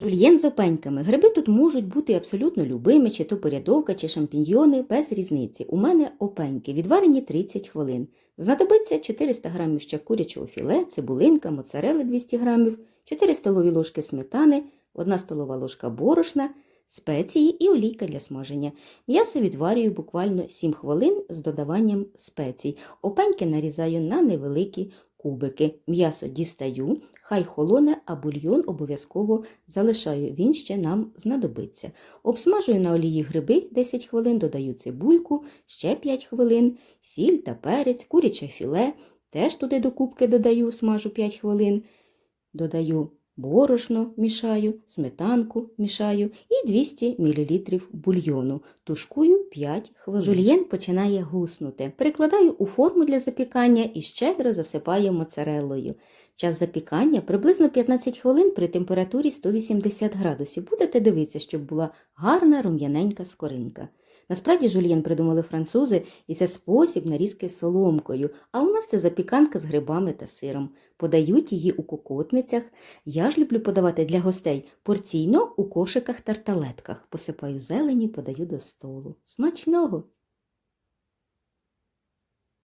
Жульєн з опеньками. Гриби тут можуть бути абсолютно любими, чи то порядовка, чи шампіньйони, без різниці. У мене опеньки, відварені 30 хвилин. Знадобиться 400 грамів ще курячого філе, цибулинка, моцарели 200 грамів, 4 столові ложки сметани, 1 столова ложка борошна, спеції і олійка для смаження. М'ясо відварюю буквально 7 хвилин з додаванням спецій. Опеньки нарізаю на невеликі кубики. М'ясо дістаю, хай холоне, а бульйон обов'язково залишаю, він ще нам знадобиться. Обсмажую на олії гриби 10 хвилин, додаю цибульку, ще 5 хвилин, сіль та перець, куряче філе, теж туди до кубки додаю, смажу 5 хвилин, додаю борошно, мішаю, сметанку мішаю і 200 мл бульйону. Тушкую 5 хвилин. Жульєн починає гуснути. Перекладаю у форму для запікання і щедро засипаю моцареллою. Час запікання приблизно 15 хвилин при температурі 180 градусів. Будете дивитися, щоб була гарна рум'яненька скоринка. Насправді жульєн придумали французи, і це спосіб нарізки соломкою, а у нас це запіканка з грибами та сиром. Подають її у кокотницях. Я ж люблю подавати для гостей порційно у кошиках-тарталетках. Посипаю зелені, подаю до столу. Смачного!